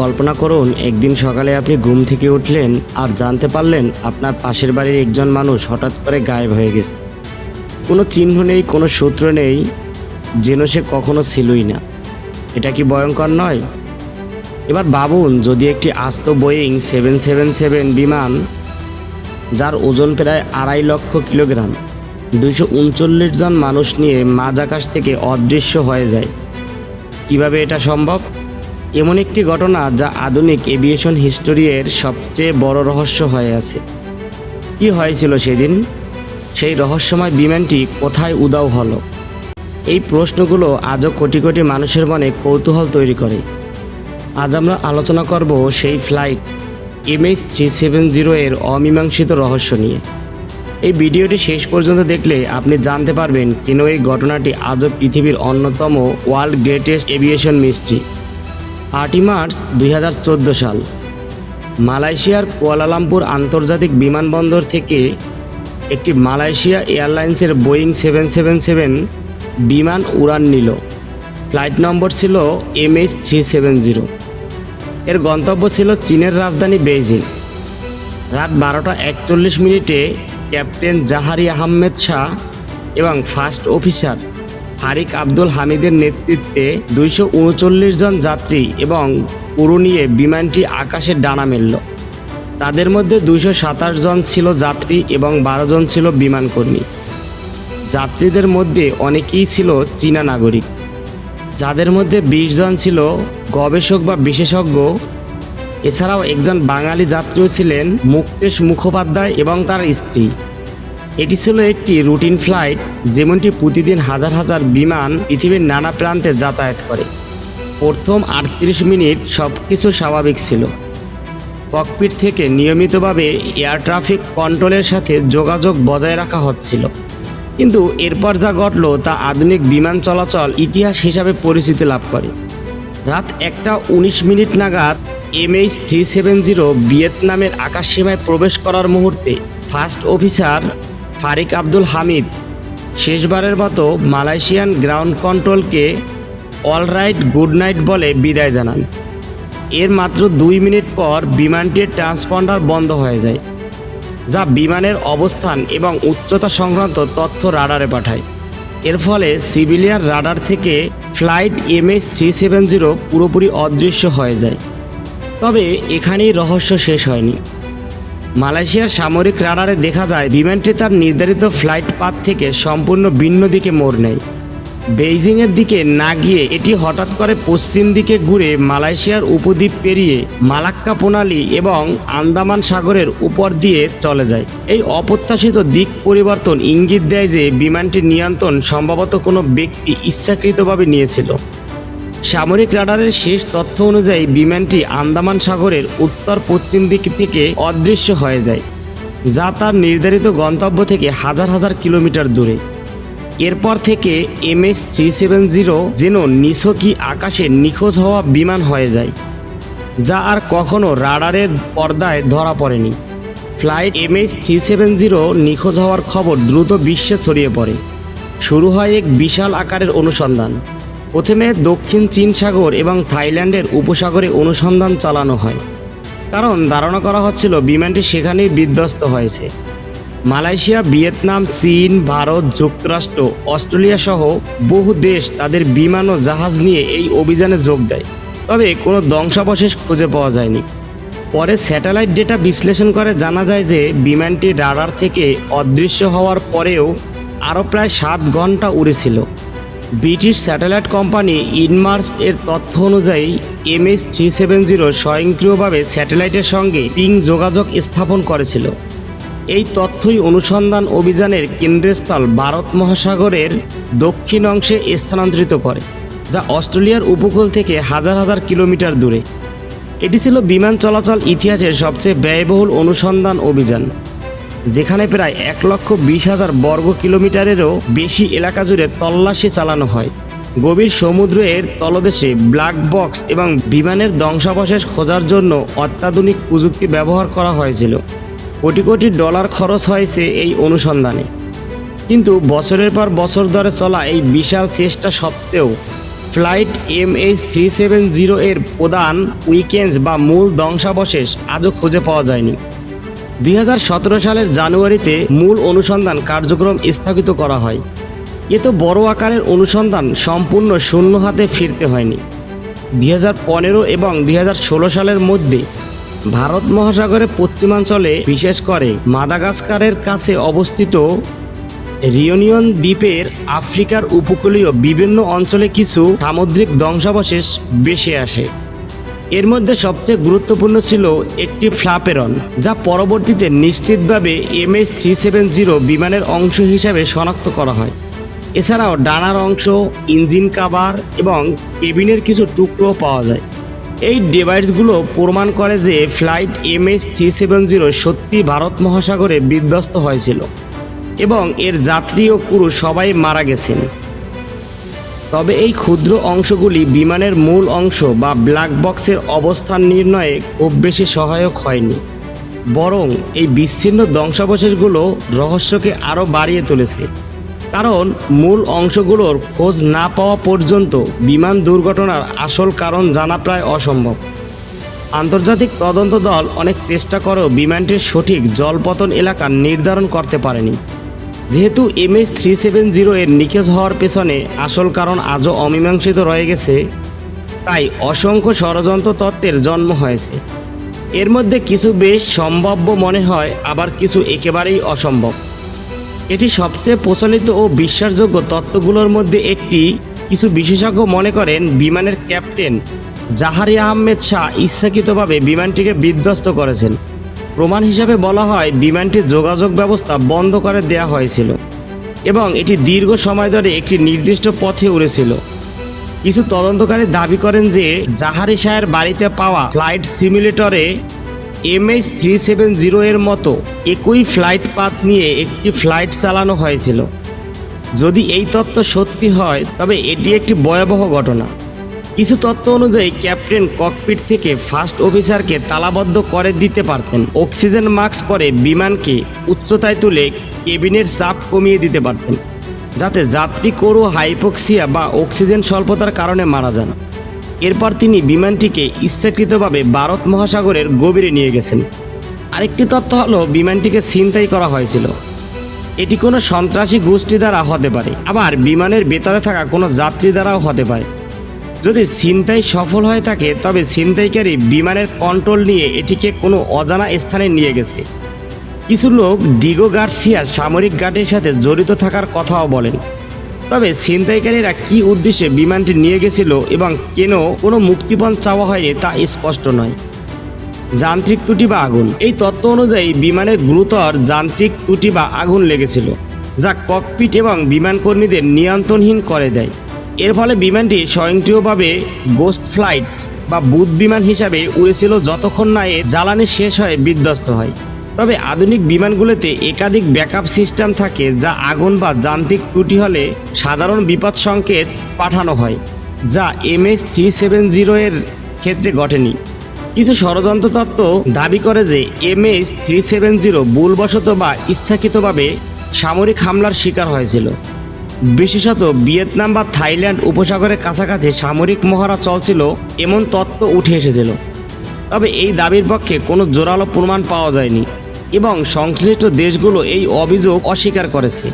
কল্পনা করুন, একদিন সকালে আপনি ঘুম থেকে উঠলেন আর জানতে পারলেন আপনার পাশের বাড়ির একজন মানুষ হঠাৎ করে গায়েব হয়ে গেছে। কোনো চিহ্ন নেই, কোনো সূত্র নেই, যেন সে কখনো ছিলই না। এটা কি ভয়ঙ্কর নয়? এবার ভাবুন, যদি একটি আস্ত বোয়িং সেভেন সেভেন সেভেন বিমান, যার ওজন প্রায় আড়াই লক্ষ কিলোগ্রাম, দুইশো উনচল্লিশ জন মানুষ নিয়ে মাঝ আকাশ থেকে অদৃশ্য হয়ে যায়, কীভাবে এটা সম্ভব? এমন একটি ঘটনা যা আধুনিক এভিয়েশন হিস্টোরিয়ের সবচেয়ে বড় রহস্য হয়ে আছে। কি হয়েছিল সেদিন? সেই রহস্যময় বিমানটি কোথায় উদাও হলো? এই প্রশ্নগুলো আজও কোটি কোটি মানুষের মনে কৌতূহল তৈরি করে। আজ আমরা আলোচনা করব সেই flight MH three seven zero এর অমীমাংসিত রহস্য নিয়ে। এই ভিডিওটি শেষ পর্যন্ত দেখলে আপনি জানতে পারবেন কেন এই ঘটনাটি আজও পৃথিবীর অন্যতম ওয়ার্ল্ড গ্রেটেস্ট এভিয়েশন মিস্ট্রি। আটই মার্চ দুই হাজার চোদ্দ সাল, মালয়েশিয়ার কুয়ালালামপুর আন্তর্জাতিক বিমানবন্দর থেকে একটি মালয়েশিয়া এয়ারলাইন্সের বোয়িং সেভেন সেভেন সেভেন বিমান উড়ান নিল। ফ্লাইট নম্বর ছিল এমএইচ থ্রি সেভেন জিরো। এর গন্তব্য ছিল চীনের রাজধানী বেইজিং। রাত বারোটা একচল্লিশ মিনিটে ক্যাপ্টেন জাহারি আহমেদ শাহ এবং ফার্স্ট অফিসার ফারিক আব্দুল হামিদের নেতৃত্বে দুইশো উনচল্লিশ জন যাত্রী এবং পুরো নিয়ে বিমানটি আকাশে ডানা মেলল। তাদের মধ্যে দুইশো সাতাশ জন ছিল যাত্রী এবং বারো জন ছিল বিমানকর্মী। যাত্রীদের মধ্যে অনেকেই ছিল চীনা নাগরিক। যাদের মধ্যে বিশ জন ছিল গবেষক বা বিশেষজ্ঞ। এছাড়াও একজন বাঙালি যাত্রীও ছিলেন মুক্তেশ মুখোপাধ্যায় এবং তার স্ত্রী। এটি ছিল একটি রুটিন ফ্লাইট, যেমনটি প্রতিদিন হাজার হাজার বিমান পৃথিবীর নানা প্রান্তে যাতায়াত করে। প্রথম আটত্রিশ মিনিট সব কিছু স্বাভাবিক ছিল। ককপিট থেকে নিয়মিতভাবে এয়ার ট্রাফিক কন্ট্রোলের সাথে যোগাযোগ বজায় রাখা হচ্ছিল। কিন্তু এরপর যা ঘটল তা আধুনিক বিমান চলাচল ইতিহাস হিসাবে পরিচিতি লাভ করে। রাত একটা উনিশ মিনিট নাগাদ এমএইচ থ্রি সেভেন জিরো ভিয়েতনামের আকাশসীমায় প্রবেশ করার মুহূর্তে first officer Fariq Abdul Hamid. শেষবারের মতো মালয়েশিয়ান গ্রাউন্ড কন্ট্রোলকে অলরাইট গুড নাইট বলে বিদায় জানান। এর মাত্র দুই মিনিট পর বিমানটির ট্রান্সপন্ডার বন্ধ হয়ে যায়, যা বিমানের অবস্থান এবং উচ্চতা সংক্রান্ত তথ্য রাডারে পাঠায়। এর ফলে সিভিলিয়ান রাডার থেকে flight MH three seven zero পুরোপুরি অদৃশ্য হয়ে যায়। তবে এখানেই রহস্য শেষ হয়নি। মালয়েশিয়ার সামরিক রাডারে দেখা যায়, বিমানটি তার নির্ধারিত ফ্লাইট পাথ থেকে সম্পূর্ণ ভিন্ন দিকে মোড় নেয়। বেইজিংয়ের দিকে না গিয়ে এটি হঠাৎ করে পশ্চিম দিকে ঘুরে মালয়েশিয়ার উপদ্বীপ পেরিয়ে মালাক্কা প্রণালী এবং আন্দামান সাগরের উপর দিয়ে চলে যায়। এই অপ্রত্যাশিত দিক পরিবর্তন ইঙ্গিত দেয় যে বিমানটির নিয়ন্ত্রণ সম্ভবত কোনো ব্যক্তি ইচ্ছাকৃতভাবে নিয়েছিল। সামরিক রাডারের শেষ তথ্য অনুযায়ী, বিমানটি আন্দামান সাগরের উত্তর পশ্চিম দিক থেকে অদৃশ্য হয়ে যায়, যা তার নির্ধারিত গন্তব্য থেকে হাজার হাজার কিলোমিটার দূরে। এরপর থেকে এমএস থ্রি সেভেন জিরো যেন নিছকই আকাশে নিখোঁজ হওয়া বিমান হয়ে যায়, যা আর কখনো রাডারের পর্দায় ধরা পড়েনি। Flight MS three seven zero নিখোঁজ হওয়ার খবর দ্রুত বিশ্বে ছড়িয়ে পড়ে। শুরু হয় এক বিশাল আকারের অনুসন্ধান। প্রথমে দক্ষিণ চীন সাগর এবং থাইল্যান্ডের উপসাগরে অনুসন্ধান চালানো হয়। কারণ ধারণা করা হচ্ছিল বিমানটি সেখানেই বিধ্বস্ত হয়েছে। মালয়েশিয়া, ভিয়েতনাম, চীন, ভারত, যুক্তরাষ্ট্র, অস্ট্রেলিয়া সহ বহু দেশ তাদের বিমান ও জাহাজ নিয়ে এই অভিযানে যোগ দেয়। তবে কোনো ধ্বংসাবশেষ খুঁজে পাওয়া যায়নি। পরে স্যাটেলাইট ডেটা বিশ্লেষণ করে জানা যায় যে বিমানটি রাডার থেকে অদৃশ্য হওয়ার পরেও আরও প্রায় সাত ঘণ্টা উড়েছিল ব্রিটিশ স্যাটেলাইট কোম্পানি ইনমার্স এর তথ্য অনুযায়ী, এমএস থ্রি সেভেন জিরো স্বয়ংক্রিয়ভাবে স্যাটেলাইটের সঙ্গে পিং যোগাযোগ স্থাপন করেছিল। এই তথ্যই অনুসন্ধান অভিযানের কেন্দ্রস্থল ভারত মহাসাগরের দক্ষিণ অংশে স্থানান্তরিত করে, যা অস্ট্রেলিয়ার উপকূল থেকে হাজার হাজার কিলোমিটার দূরে। এটি ছিল বিমান চলাচল ইতিহাসের সবচেয়ে ব্যয়বহুল অনুসন্ধান অভিযান। যেখানে প্রায় এক লক্ষ বিশ হাজার বর্গ কিলোমিটারেরও বেশি এলাকা জুড়ে তল্লাশি চালানো হয়। গভীর সমুদ্রের তলদেশে ব্ল্যাক বক্স এবং বিমানের ধ্বংসাবশেষ খোঁজার জন্য অত্যাধুনিক প্রযুক্তি ব্যবহার করা হয়েছিল। কোটি কোটি ডলার খরচ হয়েছে এই অনুসন্ধানে। কিন্তু বছরের পর বছর ধরে চলা এই বিশাল চেষ্টা সত্ত্বেও flight M H three seven zero এর প্রধান উইকেন্ডস বা মূল ধ্বংসাবশেষ আজও খুঁজে পাওয়া যায়নি। দুই হাজার সতেরো সালের জানুয়ারিতে মূল অনুসন্ধান কার্যক্রম স্থগিত করা হয়। এ তো বড় আকারের অনুসন্ধান সম্পূর্ণ শূন্য হাতে ফিরতে হয়নি। দুই হাজার পনেরো এবং দু হাজার ষোলো সালের মধ্যে ভারত মহাসাগরের পশ্চিমাঞ্চলে, বিশেষ করে মাদাগাস্কারের কাছে অবস্থিত রিউনিয়ন দ্বীপের আফ্রিকার উপকূলীয় বিভিন্ন অঞ্চলে কিছু সামুদ্রিক ধ্বংসাবশেষ বেশি আসে। এর মধ্যে সবচেয়ে গুরুত্বপূর্ণ ছিল একটি ফ্লাপেরন, যা পরবর্তীতে নিশ্চিতভাবে এমএস থ্রি সেভেন জিরো বিমানের অংশ হিসাবে শনাক্ত করা হয়। এছাড়াও ডানার অংশ, ইঞ্জিন কাভার এবং কেবিনের কিছু টুকরো পাওয়া যায়। এই ডিভাইসগুলো প্রমাণ করে যে flight MS three seven zero সত্যি ভারত মহাসাগরে বিধ্বস্ত হয়েছিল এবং এর যাত্রী ও ক্রু সবাই মারা গেছেন। তবে এই ক্ষুদ্র অংশগুলি বিমানের মূল অংশ বা ব্ল্যাক বক্সের অবস্থান নির্ণয়ে খুব বেশি সহায়ক হয়নি। বরং এই বিচ্ছিন্ন ধ্বংসাবশেষগুলো রহস্যকে আরও বাড়িয়ে তুলেছে। কারণ মূল অংশগুলোর খোঁজ না পাওয়া পর্যন্ত বিমান দুর্ঘটনার আসল কারণ জানা প্রায় অসম্ভব। আন্তর্জাতিক তদন্ত দল অনেক চেষ্টা করেও বিমানটির সঠিক জলপতন এলাকা নির্ধারণ করতে পারেনি। যেহেতু এমএস থ্রি সেভেন জিরো এর নিখোঁজ হওয়ার পেছনে আসল কারণ আজও অমীমাংসিত রয়ে গেছে, তাই অসংখ্য ষড়যন্ত্র তত্ত্বের জন্ম হয়েছে। এর মধ্যে কিছু বেশ সম্ভাব্য মনে হয়, আবার কিছু একেবারেই অসম্ভব। এটি সবচেয়ে প্রচলিত ও বিশ্বাসযোগ্য তত্ত্বগুলোর মধ্যে একটি, কিছু বিশেষজ্ঞ মনে করেন বিমানের ক্যাপ্টেন জাহারি আহমেদ শাহ ইচ্ছাকৃতভাবে বিমানটিকে বিধ্বস্ত করেছেন। প্রমাণ হিসাবে বলা হয় বিমানটির যোগাযোগ ব্যবস্থা বন্ধ করে দেয়া হয়েছিল এবং এটি দীর্ঘ সময় ধরে একটি নির্দিষ্ট পথে উড়েছিল। কিছু তদন্তকারী দাবি করেন যে, জাহারি শাহের বাড়িতে পাওয়া ফ্লাইট সিমুলেটরে এমএইচ থ্রি সেভেন জিরো এর মতো একই ফ্লাইট পাথ নিয়ে একটি ফ্লাইট চালানো হয়েছিল। যদি এই তত্ত্ব সত্যি হয়, তবে এটি একটি ভয়াবহ ঘটনা। কিছু তথ্য অনুযায়ী, ক্যাপ্টেন ককপিট থেকে ফার্স্ট অফিসারকে তালাবদ্ধ করে দিতে পারতেন। অক্সিজেন মাস্ক পরে বিমানকে উচ্চতায় তুলে কেবিনের চাপ কমিয়ে দিতে পারতেন, যাতে যাত্রী করু হাইপোক্সিয়া বা অক্সিজেন স্বল্পতার কারণে মারা যান। এরপর তিনি বিমানটিকে ইচ্ছাকৃতভাবে ভারত মহাসাগরের গভীরে নিয়ে গেছেন। আরেকটি তথ্য হলো, বিমানটিকে ছিনতাই করা হয়েছিল। এটি কোনো সন্ত্রাসী গোষ্ঠী দ্বারা হতে পারে, আবার বিমানের ভেতরে থাকা কোনো যাত্রী দ্বারাও হতে পারে। যদি ছিনতাই সফল হয়ে থাকে, তবে ছিনতাইকারী বিমানের কন্ট্রোল নিয়ে এটিকে কোনো অজানা স্থানে নিয়ে গেছে। কিছু লোক ডিগো গার্সিয়া সামরিক গার্ডের সাথে জড়িত থাকার কথাও বলেন। তবে ছিনতাইকারীরা কি উদ্দেশ্যে বিমানটি নিয়ে গেছিল এবং কেন কোনো মুক্তিপণ চাওয়া হয়নি তা স্পষ্ট নয়। যান্ত্রিক ত্রুটি বা আগুন। এই তত্ত্ব অনুযায়ী বিমানের গুরুতর যান্ত্রিক ত্রুটি বা আগুন লেগেছিল, যা ককপিট এবং বিমান কর্মীদের নিয়ন্ত্রণহীন করে দেয়। এর ফলে বিমানটি স্বয়ংক্রিয়ভাবে গোস্ট ফ্লাইট বা বুধ বিমান হিসাবে উড়েছিল যতক্ষণ না এর জ্বালানি শেষ হয়ে বিধ্বস্ত হয়। তবে আধুনিক বিমানগুলোতে একাধিক ব্যাকআপ সিস্টেম থাকে যা আগুন বা যান্ত্রিক ত্রুটি হলে সাধারণ বিপদ সংকেত পাঠানো হয়, যা এমএস থ্রি সেভেন জিরো এর ক্ষেত্রে ঘটেনি। কিছু ষড়যন্ত্র তত্ত্ব দাবি করে যে এমএস থ্রি সেভেন জিরো ভুলবশত বা ইচ্ছাকৃতভাবে সামরিক হামলার শিকার হয়েছিল। বিশেষত ভিয়েতনাম বা থাইল্যান্ড উপসাগরের কাছাকাছি সামরিক মহড়া চলছিল, এমন তত্ত্ব উঠে এসেছিল। তবে এই দাবির পক্ষে কোনো জোরালো প্রমাণ পাওয়া যায়নি এবং সংশ্লিষ্ট দেশগুলো এই অভিযোগ অস্বীকার করেছে।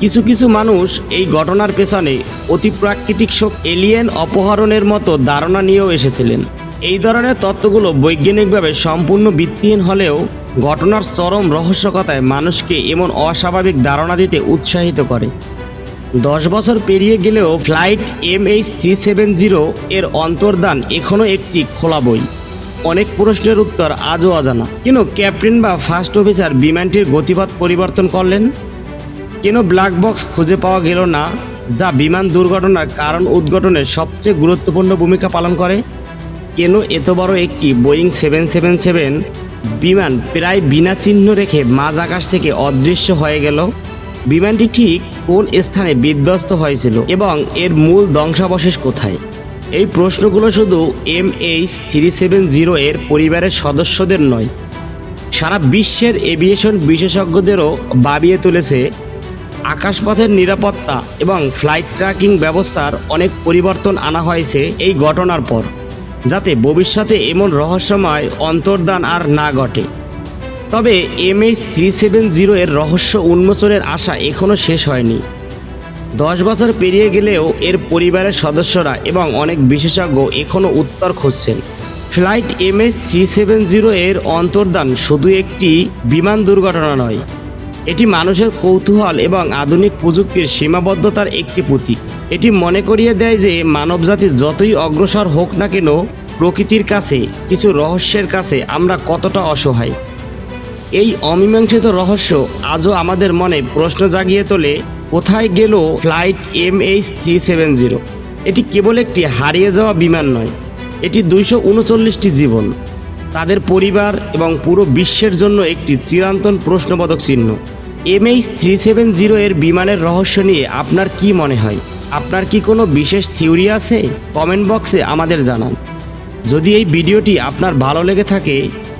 কিছু কিছু মানুষ এই ঘটনার পেছনে অতিপ্রাকৃতিক শোক এলিয়েন অপহরণের মতো ধারণা নিয়েও এসেছিলেন। এই ধরনের তত্ত্বগুলো বৈজ্ঞানিকভাবে সম্পূর্ণ ভিত্তিহীন হলেও ঘটনার চরম রহস্যকতায় মানুষকে এমন অস্বাভাবিক ধারণা দিতে উৎসাহিত করে। দশ বছর পেরিয়ে গেলেও flight M H three seven zero এর অন্তর্দান এখনও একটি খোলা বই। অনেক প্রশ্নের উত্তর আজও অজানা। কেন ক্যাপ্টেন বা ফার্স্ট অফিসার বিমানটির গতিপথ পরিবর্তন করলেন? কেন ব্ল্যাক বক্স খুঁজে পাওয়া গেল না, যা বিমান দুর্ঘটনার কারণ উদ্ঘটনে সবচেয়ে গুরুত্বপূর্ণ ভূমিকা পালন করে? কেন এত বড় একটি বোয়িং সেভেন সেভেন সেভেন বিমান প্রায় বিনা চিহ্ন রেখে মাঝ আকাশ থেকে অদৃশ্য হয়ে গেল? বিমানটি ঠিক কোন স্থানে বিধ্বস্ত হয়েছিল এবং এর মূল ধ্বংসাবশেষ কোথায়? এই প্রশ্নগুলো শুধু M H three seven zero এর পরিবারের সদস্যদের নয়, সারা বিশ্বের এভিয়েশন বিশেষজ্ঞদেরও ভাবিয়ে তুলেছে। আকাশপথের নিরাপত্তা এবং ফ্লাইট ট্র্যাকিং ব্যবস্থার অনেক পরিবর্তন আনা হয়েছে এই ঘটনার পর, যাতে ভবিষ্যতে এমন রহস্যময় অন্তর্দান আর না ঘটে। তবে এমএইচ থ্রি সেভেন জিরো এর রহস্য উন্মোচনের আশা এখনও শেষ হয়নি। দশ বছর পেরিয়ে গেলেও এর পরিবারের সদস্যরা এবং অনেক বিশেষজ্ঞ এখনও উত্তর খুঁজছেন। Flight MS three seven zero এর অন্তর্দান শুধু একটি বিমান দুর্ঘটনা নয়, এটি মানুষের কৌতূহল এবং আধুনিক প্রযুক্তির সীমাবদ্ধতার একটি প্রতীক। এটি মনে করিয়ে দেয় যে মানবজাতি যতই অগ্রসর হোক না কেন, প্রকৃতির কাছে, কিছু রহস্যের কাছে আমরা কতটা অসহায়। এই অমীমাংসিত রহস্য আজও আমাদের মনে প্রশ্ন জাগিয়ে তোলে, কোথায় গেল flight M H three seven zero? এটি কেবল একটি হারিয়ে যাওয়া বিমান নয়, এটি দুইশো উনচল্লিশটি জীবন। তাদের পরিবার এবং পুরো বিশ্বের জন্য একটি চিরন্তন প্রশ্নবোধক চিহ্ন। M H three seven zero এর বিমানের রহস্য নিয়ে আপনার কি মনে হয়? আপনার কি কোনো বিশেষ থিওরি আছে? কমেন্ট বক্সে আমাদের জানান। যদি এই ভিডিওটি আপনার ভালো লেগে থাকে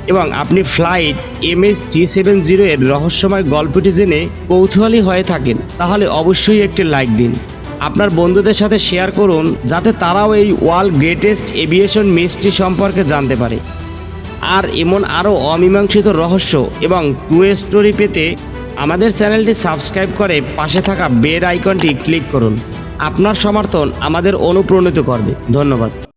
এবং আপনি flight MS three seven zero এর রহস্যময় গল্পটি জেনে কৌতূহলী হয়ে থাকেন, তাহলে অবশ্যই একটি লাইক দিন। আপনার বন্ধুদের সাথে শেয়ার করুন, যাতে তারাও এই ওয়ার্ল্ড গ্রেটেস্ট এভিয়েশন মিস্ট্রি সম্পর্কে জানতে পারে। আর এমন আরও অমীমাংসিত রহস্য এবং ট্রু স্টোরি পেতে আমাদের চ্যানেলটি সাবস্ক্রাইব করে পাশে থাকা বেল আইকনটি ক্লিক করুন। আপনার সমর্থন আমাদের অনুপ্রাণিত করবে। ধন্যবাদ।